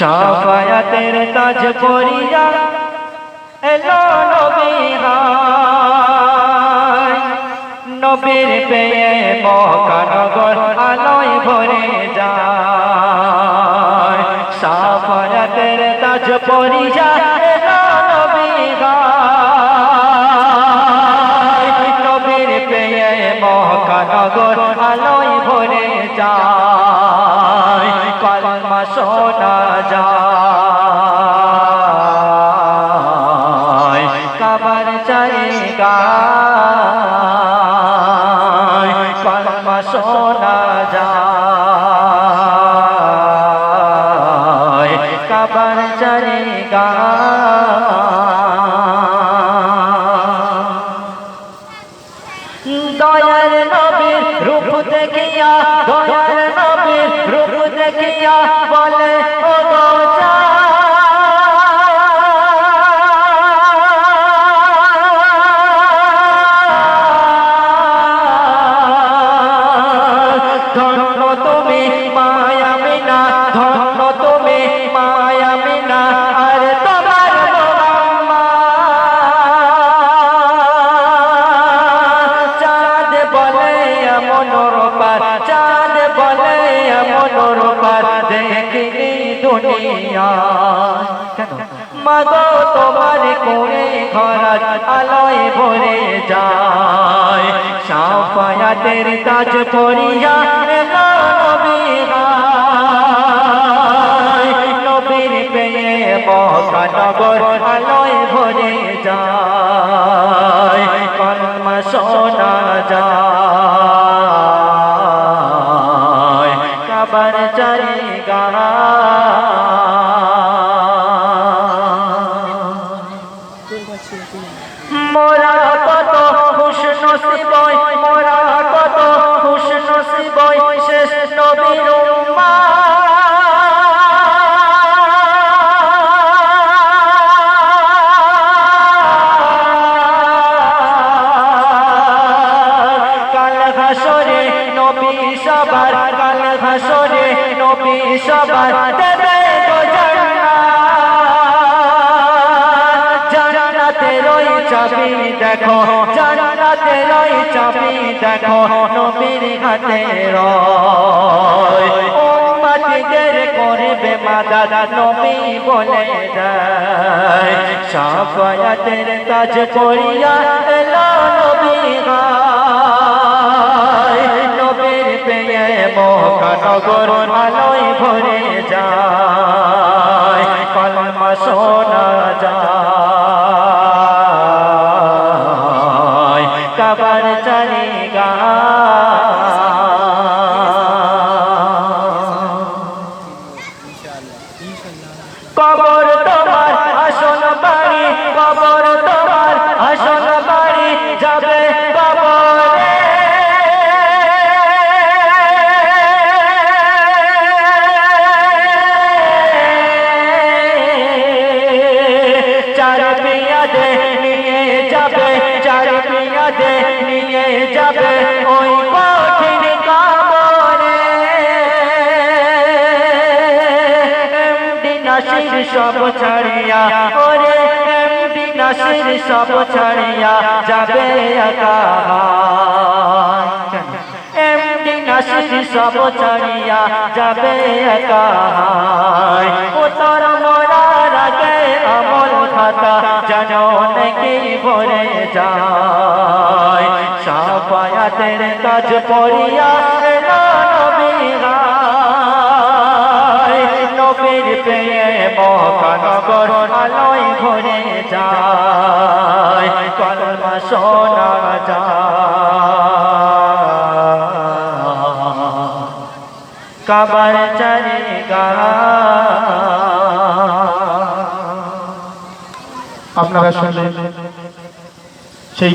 সাফায়াতের তাজ পরিয়া এলো নবী হায় নবীর পেয়ে মহানগর আলোয় ভরে যায়। সাফায়াতের তাজ পরিয়া এলো নবী হায় নবীর পেয়ে মহানগর আলোয় ভরে যায়। কলমা শোনা যায়। কাবার চারিগা কলমা শোনা যায়। কাবার চারিগা দয়ার নবীর রূপ দেখিয়া নবীর বলে ও তুমি মায়া মিনা ধন্য তুমি মায়া আর তোমার চাঁদ বলে এমন রূপার চাঁদ বলে মাগো তোমার কোণে ঘরাত আলোয় ভরে যায়। সাফায়াতের তাজ পরিয়া নবীর পেয়ে মহানগর আলোয় ভরে যায়। কলমা সবার কাল ঘাসরে নবী সবার দেবে চাবি দেখো জান্নাতের দেখো, নবীর হাতে করবে নবী বলে সাফায়াতের তাজ পরিয়া এলো নবী কলমা যাবে ওই কঠিন এমডি নাসির সব ছাড়িয়া, ওরে নাসির সব ছাড়িয়া যাবে একা। এমডি নাসির সব ছাড়িয়া যাবে একা। উত্তর মোরার আগে আমল খাতা যেন নাকি ভরে যায়। সাফায়াতের কাজ পড়িয়া নবীর পেয়ে মহানগর আলোয় ভরে যায়। কাবার চারি আপনারা শুনলেন সেই